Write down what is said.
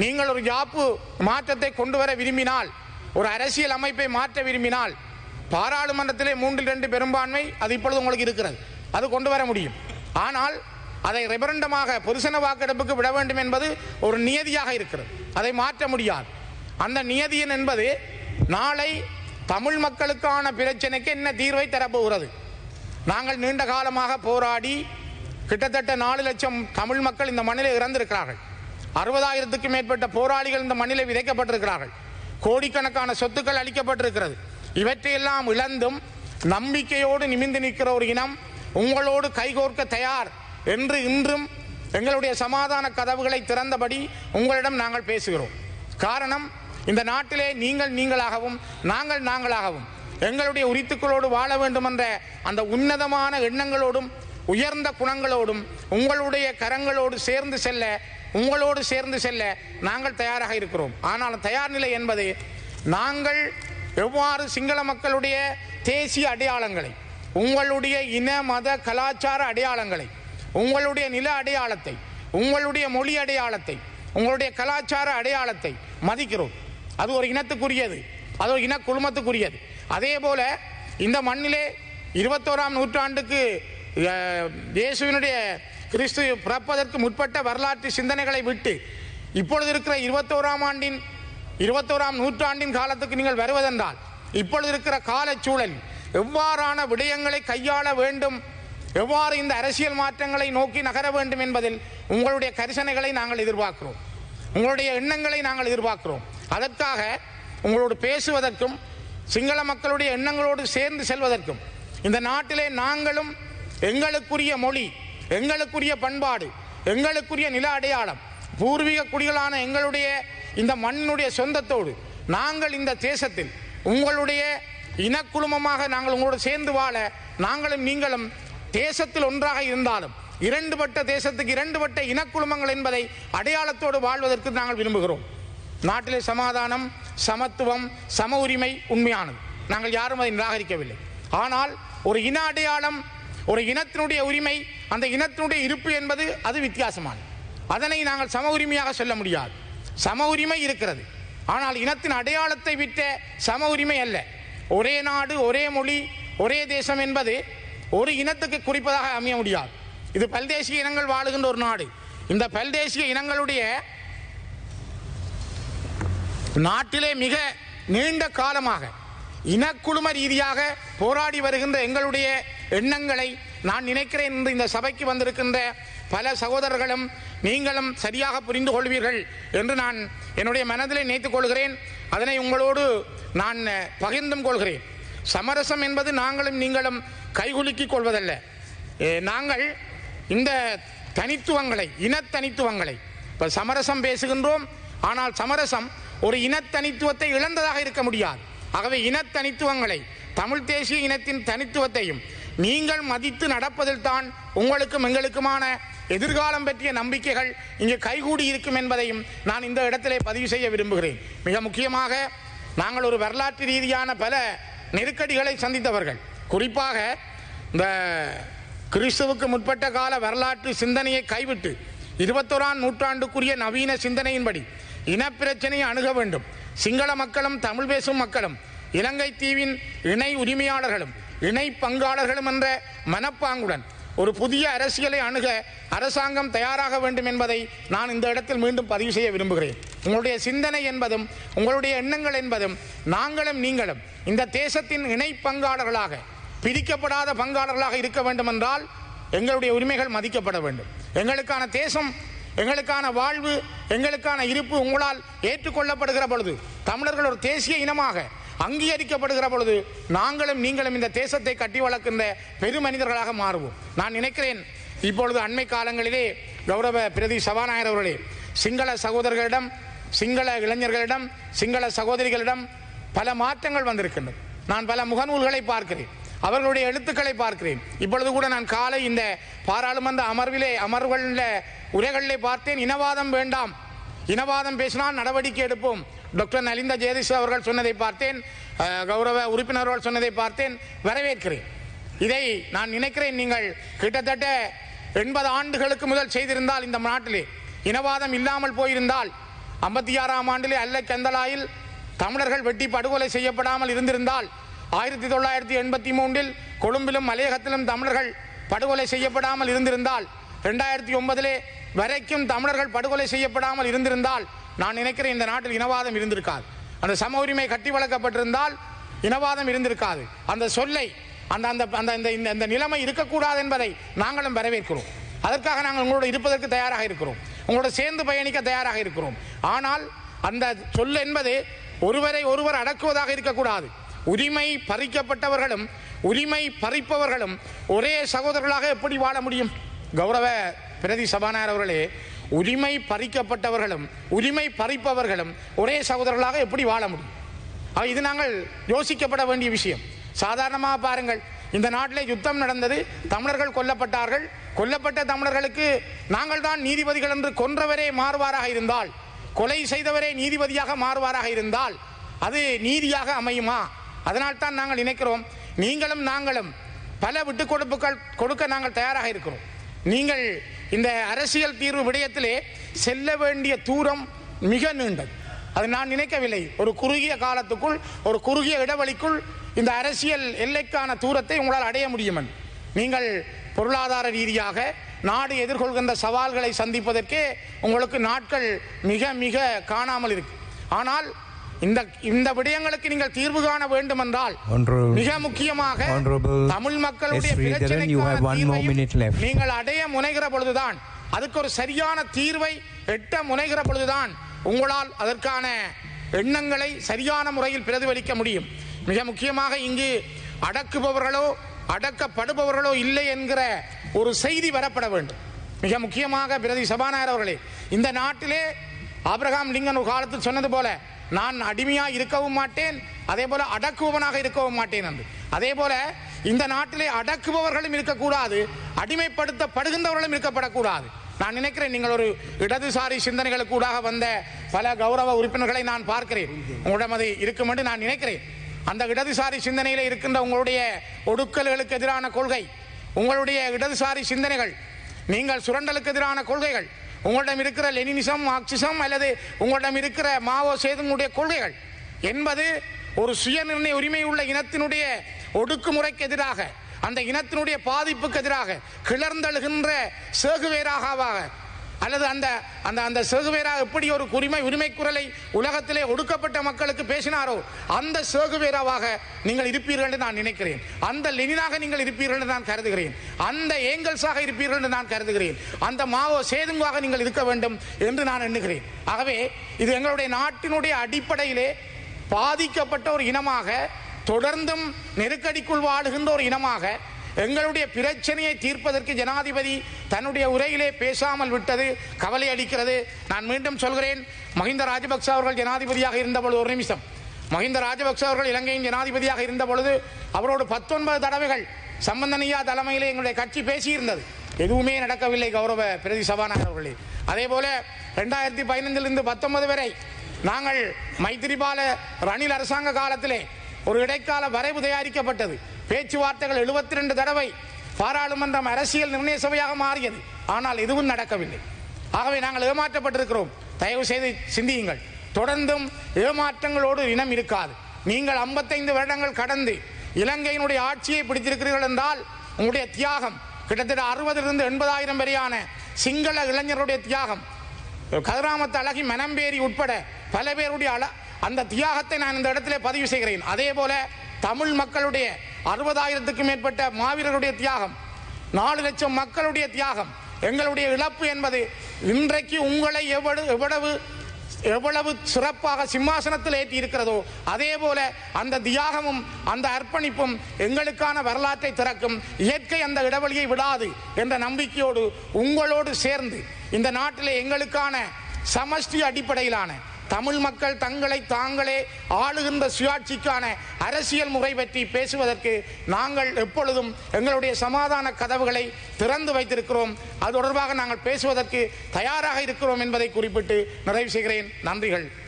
நீங்கள் ஒரு ஜாப்பு மாற்றத்தை கொண்டு வர விரும்பினால் ஒரு அரசியல் அமைப்பை மாற்ற விரும்பினால் பாராளுமன்றத்திலே மூன்றில் ரெண்டு பெரும்பான்மை அது இப்பொழுது உங்களுக்கு இருக்கிறது. அது கொண்டு வர முடியும். ஆனால் அதை ரெபரண்டமாக பொதுசன வாக்கெடுப்புக்கு விட வேண்டும் என்பது ஒரு நியதியாக இருக்கிறது. அதை மாற்ற முடியாது. அந்த நியதியன் என்பது நாளை தமிழ் மக்களுக்கான பிரச்சனைக்கு என்ன தீர்வை தரப்போகிறது? நாங்கள் நீண்ட காலமாக போராடி கிட்டத்தட்ட நாலு லட்சம் தமிழ் மக்கள் இந்த மண்ணில் இறந்திருக்கிறார்கள். அறுபதாயிரத்துக்கும் மேற்பட்ட போராளிகள் இந்த மண்ணில் விதைக்கப்பட்டிருக்கிறார்கள். கோடிக்கணக்கான சொத்துக்கள் அளிக்கப்பட்டிருக்கிறது. இவற்றையெல்லாம் இழந்தும் நம்பிக்கையோடு நிமிர்ந்து நிற்கிற ஒரு இனம் உங்களோடு கைகோர்க்க தயார் என்று இன்றும் எங்களுடைய சமாதான கதவுகளை திறந்தபடி உங்களிடம் நாங்கள் பேசுகிறோம். காரணம் இந்த நாட்டிலே நீங்கள் நீங்களாகவும் நாங்கள் நாங்களாகவும் எங்களுடைய உரித்துக்களோடு வாழ வேண்டும் என்ற அந்த உன்னதமான எண்ணங்களோடும் உயர்ந்த குணங்களோடும் உங்களுடைய கரங்களோடு சேர்ந்து செல்ல உங்களோடு சேர்ந்து செல்ல நாங்கள் தயாராக இருக்கிறோம். ஆனால் தயார் நிலை என்பது நாங்கள் எவ்வாறு சிங்கள மக்களுடைய தேசிய அடையாளங்களை உங்களுடைய இன மத கலாச்சார அடையாளங்களை உங்களுடைய நில அடையாளத்தை உங்களுடைய மொழி அடையாளத்தை உங்களுடைய கலாச்சார அடையாளத்தை மதிக்கிறோம். அது ஒரு இனத்துக்குரியது. அது ஒரு இன குழுமத்துக்குரியது. அதே போல இந்த மண்ணிலே இருபத்தோராம் நூற்றாண்டுக்கு இயேசுவினுடைய கிறிஸ்து பிறப்பதற்கு முற்பட்ட வரலாற்று சிந்தனைகளை விட்டு இப்பொழுது இருக்கிற இருபத்தோராம் ஆண்டின் இருபத்தோராம் நூற்றாண்டின் காலத்துக்கு நீங்கள் வருவதென்றால் இப்பொழுது இருக்கிற காலச்சூழல் எவ்வாறான விடயங்களை கையாள வேண்டும் எவ்வாறு இந்த அரசியல் மாற்றங்களை நோக்கி நகர வேண்டும் என்பதில் உங்களுடைய கரிசனைகளை நாங்கள் எதிர்பார்க்கிறோம். உங்களுடைய எண்ணங்களை நாங்கள் எதிர்பார்க்கிறோம். அதற்காக உங்களோடு பேசுவதற்கும் சிங்கள மக்களுடைய எண்ணங்களோடு சேர்ந்து செல்வதற்கும் இந்த நாட்டிலே நாங்களும் எங்களுக்குரிய மொழி எங்களுக்குரிய பண்பாடு எங்களுக்குரிய நில அடையாளம் பூர்வீக குடிகளான எங்களுடைய இந்த மண்ணுடைய சொந்தத்தோடு நாங்கள் இந்த தேசத்தில் உங்களுடைய இனக்குழுமமாக நாங்கள் உங்களோடு சேர்ந்து வாழ நாங்களும் நீங்களும் தேசத்தில் ஒன்றாக இருந்தாலும் இரண்டுபட்ட தேசத்துக்கு இரண்டுபட்ட இனக்குழுமங்கள் என்பதை அடையாளத்தோடு வாழ்வதற்கு நாங்கள் விரும்புகிறோம். நாட்டிலே சமாதானம் சமத்துவம் சம உரிமை உண்மையானது. நாங்கள் யாரும் அதை நிராகரிக்கவில்லை. ஆனால் ஒரு இன அடையாளம் ஒரு இனத்தினுடைய உரிமை அந்த இனத்தினுடைய இருப்பு என்பது அது வித்தியாசமானது. அதனை நாங்கள் சம உரிமையாக சொல்ல முடியாது. சம உரிமை இருக்கிறது. ஆனால் இனத்தின் அடையாளத்தை விட்ட சம உரிமை அல்ல. ஒரே நாடு ஒரே மொழி ஒரே தேசம் என்பது ஒரு இனத்துக்கு குறிப்பதாக அமைய முடியாது. இது பல்தேசிய இனங்கள் வாழுகின்ற ஒரு நாடு. இந்த பல்தேசிய இனங்களுடைய நாட்டிலே மிக நீண்ட காலமாக இனக்குழும ரீதியாக போராடி வருகின்ற எங்களுடைய எண்ணங்களை நான் நினைக்கிறேன் என்று இந்த சபைக்கு வந்திருக்கின்ற பல சகோதரர்களும் நீங்களும் சரியாக புரிந்து கொள்வீர்கள் என்று நான் என்னுடைய மனதிலே நினைத்துக் கொள்கிறேன். அதனை உங்களோடு நான் பகிர்ந்தும் கொள்கிறேன். சமரசம் என்பது நாங்களும் நீங்களும் கைகுலுக்கிக் கொள்வதல்ல. நாங்கள் இந்த தனித்துவங்களை இனத்தனித்துவங்களை இப்போ சமரசம் பேசுகின்றோம். ஆனால் சமரசம் ஒரு இனத்தனித்துவத்தை இழந்ததாக இருக்க முடியாது. ஆகவே இனத்தனித்துவங்களை தமிழ் தேசிய இனத்தின் தனித்துவத்தையும் நீங்கள் மதித்து நடப்பதில் தான் உங்களுக்கும் எங்களுக்குமான எதிர்காலம் பற்றிய நம்பிக்கைகள் இங்கே கைகூடி இருக்கும் என்பதையும் நான் இந்த இடத்திலே பதிவு செய்ய விரும்புகிறேன். மிக முக்கியமாக நாங்கள் ஒரு வரலாற்று ரீதியான பல நெருக்கடிகளை சந்தித்தவர்கள். குறிப்பாக இந்த கிறிஸ்துவுக்கு முற்பட்ட கால வரலாற்று சிந்தனையை கைவிட்டு இருபத்தோராம் நூற்றாண்டுக்குரிய நவீன சிந்தனையின்படி இனப்பிரச்சனையை அணுக வேண்டும். சிங்கள மக்களும் தமிழ் பேசும் மக்களும் இலங்கை தீவின் இணை உரிமையாளர்களும் இணை பங்காளர்களும் என்ற மனப்பாங்குடன் ஒரு புதிய அரசியலை அணுக அரசாங்கம் தயாராக வேண்டும் என்பதை நான் இந்த இடத்தில் மீண்டும் பதிவு செய்ய விரும்புகிறேன். உங்களுடைய சிந்தனை என்பதும் உங்களுடைய எண்ணங்கள் என்பதும் நாங்களும் நீங்களும் இந்த தேசத்தின் இணை பங்காளர்களாக பிரிக்கப்படாத பங்காளர்களாக இருக்க வேண்டும் என்றால் எங்களுடைய உரிமைகள் மதிக்கப்பட வேண்டும். எங்களுக்கான தேசம் எங்களுக்கான வாழ்வு எங்களுக்கான இருப்பு உங்களால் ஏற்றுக்கொள்ளப்படுகிற பொழுது தமிழர்கள் ஒரு தேசிய இனமாக அங்கீகரிக்கப்படுகிற பொழுது நாங்களும் நீங்களும் இந்த தேசத்தை கட்டி வளர்க்கின்ற பெருமனிதர்களாக மாறுவோம். நான் நினைக்கிறேன் இப்பொழுது அண்மை காலங்களிலே கௌரவ பிரதி சபாநாயகர் அவர்களே சிங்கள சகோதரர்களிடம் சிங்கள இளைஞர்களிடம் சிங்கள சகோதரிகளிடம் பல மாற்றங்கள் வந்திருக்கின்றன. நான் பல முகநூல்களை பார்க்கிறேன் அவர்களுடைய எழுத்துக்களை பார்க்கிறேன். இப்பொழுது கூட நான் காலை இந்த பாராளுமன்ற அமர்விலே அமர்வுகளில் உரைகளிலே பார்த்தேன் இனவாதம் வேண்டாம் இனவாதம் பேசினால் நடவடிக்கை எடுப்போம். டாக்டர் நலிந்த ஜெயதிஷ் அவர்கள் சொன்னதை பார்த்தேன். கௌரவ உறுப்பினர்கள் சொன்னதை பார்த்தேன். வரவேற்கிறேன். இதை நான் நினைக்கிறேன் நீங்கள் கிட்டத்தட்ட எண்பது ஆண்டுகளுக்கு முதல் செய்திருந்தால் இந்த நாட்டிலே. இனவாதம் இல்லாமல் போயிருந்தால் ஐம்பத்தி ஆறாம் ஆண்டிலே அல்ல கந்தலாயில் தமிழர்கள் வெட்டி படுகொலை செய்யப்படாமல் இருந்திருந்தால் ஆயிரத்தி தொள்ளாயிரத்தி எண்பத்தி மூன்றில் கொழும்பிலும் மலையகத்திலும் தமிழர்கள் படுகொலை செய்யப்படாமல் இருந்திருந்தால் ரெண்டாயிரத்தி ஒன்பதிலே வரைக்கும் தமிழர்கள் படுகொலை செய்யப்படாமல் இருந்திருந்தால் நான் நினைக்கிறேன் இந்த நாட்டில் இனவாதம் இருந்திருக்காது. அந்த சம உரிமை கட்டி வளர்க்கப்பட்டிருந்தால் இனவாதம் இருந்திருக்காது. அந்த சொல்லை அந்த அந்த அந்த இந்த இந்த- இந்த நிலைமை இருக்கக்கூடாது என்பதை நாங்களும் வரவேற்கிறோம். அதற்காக நாங்கள் உங்களோட இருப்பதற்கு தயாராக இருக்கிறோம். உங்களோட சேர்ந்து பயணிக்க தயாராக இருக்கிறோம். ஆனால் அந்த சொல் என்பது ஒருவரை ஒருவர் அடக்குவதாக இருக்கக்கூடாது. உரிமை பறிக்கப்பட்டவர்களும் உரிமை பறிப்பவர்களும் ஒரே சகோதரர்களாக எப்படி வாழ முடியும்? கௌரவ பிரதி சபாநாயகர் அவர்களே உரிமை பறிக்கப்பட்டவர்களும் உரிமை பறிப்பவர்களும் ஒரே சகோதரர்களாக எப்படி வாழ முடியும்? இது நாங்கள் யோசிக்கப்பட வேண்டிய விஷயம். சாதாரணமாக பாருங்கள் இந்த நாட்டில் யுத்தம் நடந்தது தமிழர்கள் கொல்லப்பட்டார்கள். கொல்லப்பட்ட தமிழர்களுக்கு நாங்கள் தான் நீதிபதிகள் என்று கொன்றவரே மாறுவாராக இருந்தால் கொலை செய்தவரே நீதிபதியாக மாறுவாராக இருந்தால் அது நீதியாக அமையுமா? அதனால் தான் நாங்கள் நினைக்கிறோம் நீங்களும் நாங்களும் பல விட்டுக் கொடுப்புகள் கொடுக்க நாங்கள் தயாராக இருக்கிறோம். நீங்கள் இந்த அரசியல் தீர்வு விடயத்திலே செல்ல வேண்டிய தூரம் மிக நீண்டது. அது நான் நினைக்கவில்லை. ஒரு குறுகிய காலத்துக்குள் ஒரு குறுகிய இடைவெளிக்குள் இந்த அரசியல் எல்லைக்கான தூரத்தை உங்களால் அடைய முடியும் நீங்கள் பொருளாதார ரீதியாக நாடு எதிர்கொள்கின்ற சவால்களை சந்திப்பதற்கே உங்களுக்கு நாட்கள் மிக மிக காணாமல் இருக்கு. ஆனால் இந்த இந்த விடயங்களுக்கு நீங்கள் தீர்வு காண வேண்டும் என்றால் மிக முக்கியமாக தமிழ் மக்களுடைய பிரச்சனைக்கான. நீங்கள் அடைய முனைகிற பொழுதுதான் அதுக்கு ஒரு சரியான தீர்வை எட்ட முனைகிற பொழுதுதான் உங்களால் அதற்கான எண்ணங்களை சரியான முறையில் பிரதிபலிக்க முடியும் மிக முக்கியமாக இங்கு அடக்குபவர்களோ அடக்கப்படுபவர்களோ இல்லை என்கிற ஒரு செய்தி வரப்பட வேண்டும் மிக முக்கியமாக பிரதி சபாநாயகர் அவர்களே இந்த நாட்டிலே ஆபிரகாம் லிங்கன் ஒரு காலத்தில் சொன்னது போல நான் அடிமையாக இருக்கவும் மாட்டேன் அதே போல அடக்குபவனாக இருக்கவும் மாட்டேன் என்று. அதே போல இந்த நாட்டிலே அடக்குபவர்களும் இருக்கக்கூடாது அடிமைப்படுத்தப்படுகின்றவர்களும் இருக்கப்படக்கூடாது. நான் நினைக்கிறேன் நீங்கள் ஒரு இடதுசாரி சிந்தனைகளுக்கு கூடாக வந்த பல கௌரவ உறுப்பினர்களை நான் பார்க்கிறேன். உங்களிடம் அது இருக்கும் என்று நான் நினைக்கிறேன். அந்த இடதுசாரி சிந்தனையில் இருக்கின்ற உங்களுடைய ஒடுக்கல்களுக்கு எதிரான கொள்கை உங்களுடைய இடதுசாரி சிந்தனைகள் நீங்கள் சுரண்டலுக்கு எதிரான கொள்கைகள் உங்களிடம் இருக்கிற லெனினிசம் மார்க்சிசம் அல்லது உங்களிடம் இருக்கிற மாவோ சேதனுடைய கொள்கைகள் என்பது ஒரு சுயநிர்ணய உரிமை உள்ள இனத்தினுடைய ஒடுக்குமுறைக்கு எதிராக அந்த இனத்தினுடைய பாதிப்புக்கு எதிராக கிளர்ந்தழுகின்ற சேகுவேராகவாக அல்லது அந்த அந்த அந்த சேகுவேரா எப்படி ஒரு குரிமை உரிமை குரலை உலகத்திலே ஒடுக்கப்பட்ட மக்களுக்கு பேசினாரோ அந்த சேகுவேராவாக நீங்கள் இருப்பீர்கள் என்று நான் நினைக்கிறேன். அந்த லெனினாக நீங்கள் இருப்பீர்கள் என்று நான் கருதுகிறேன். அந்த ஏங்கல்ஸாக இருப்பீர்கள் என்று நான் கருதுகிறேன். அந்த மாவோ சேதுங்குவாக நீங்கள் இருக்க வேண்டும் என்று நான் எண்ணுகிறேன். ஆகவே இது எங்களுடைய நாட்டினுடைய அடிப்படையிலே பாதிக்கப்பட்ட ஒரு இனமாக தொடர்ந்தும் நெருக்கடிக்குள் வாழுகின்ற ஒரு இனமாக எங்களுடைய பிரச்சனையை தீர்ப்பதற்கு ஜனாதிபதி தன்னுடைய உரையிலே பேசாமல் விட்டது கவலை அளிக்கிறது. நான் மீண்டும் சொல்கிறேன் மஹிந்த ராஜபக்ச அவர்கள் ஜனாதிபதியாக இருந்தபொழுது ஒரு நிமிஷம். மஹிந்த ராஜபக்ச அவர்கள் இலங்கையின் ஜனாதிபதியாக இருந்த பொழுது அவரோடு பத்தொன்பது தடவைகள் சம்பந்தனியா தலைமையிலே எங்களுடைய கட்சி பேசியிருந்தது. எதுவுமே நடக்கவில்லை கௌரவ பிரதி சபாநாயகர் அவர்களே. அதே போல ரெண்டாயிரத்தி பதினைந்திலிருந்து பத்தொன்பது வரை நாங்கள் மைத்திரிபால ரணில் அரசாங்க காலத்திலே ஒரு இடைக்கால வரைவு தயாரிக்கப்பட்டது. பேச்சுவார்த்தைகள் 72 ரெண்டு தடவை பாராளுமன்றம் அரசியல் நிர்ணய சபையாக மாறியது. ஆனால் எதுவும் நடக்கவில்லை. ஆகவே நாங்கள் ஏமாற்றப்பட்டிருக்கிறோம். தயவு செய்து சிந்தியுங்கள். தொடர்ந்தும் ஏமாற்றங்களோடு இனம் இருக்காது. நீங்கள் 55 வருடங்கள் கடந்து இலங்கையினுடைய ஆட்சியை பிடித்திருக்கிறீர்கள் என்றால் உங்களுடைய தியாகம் கிட்டத்தட்ட அறுபதிலிருந்து எண்பதாயிரம் வரையான சிங்கள இளைஞருடைய தியாகம். கதிராமத்து அழகி மனம்பேரி உட்பட பல பேருடைய அந்த தியாகத்தை நான் இந்த இடத்திலே பதிவு செய்கிறேன். அதே போல தமிழ் மக்களுடைய அறுபதாயிரத்துக்கும் மேற்பட்ட மாவீரருடைய தியாகம் நாலு லட்சம் மக்களுடைய தியாகம் எங்களுடைய இழப்பு என்பது இன்றைக்கு உங்களை எவ்வளவு எவ்வளவு எவ்வளவு சிறப்பாக சிம்மாசனத்தில் ஏற்றி இருக்கிறதோ அதே போல அந்த தியாகமும் அந்த அர்ப்பணிப்பும் எங்களுக்கான வரலாற்றை திறக்கும் இயற்கை அந்த இடைவெளியை விடாது என்ற நம்பிக்கையோடு உங்களோடு சேர்ந்து இந்த நாட்டிலே எங்களுக்கான சமஷ்டி அடிப்படையிலான தமிழ் மக்கள் தங்களை தாங்களே ஆளுகின்ற சுயாட்சிக்கான அரசியல் முறை பற்றி பேசுவதற்கு நாங்கள் எப்பொழுதும் எங்களுடைய சமாதான கதவுகளை திறந்து வைத்திருக்கிறோம். அது தொடர்பாக நாங்கள் பேசுவதற்கு தயாராக இருக்கிறோம் என்பதை குறிப்பிட்டு நிறைவு செய்கிறேன். நன்றிகள்.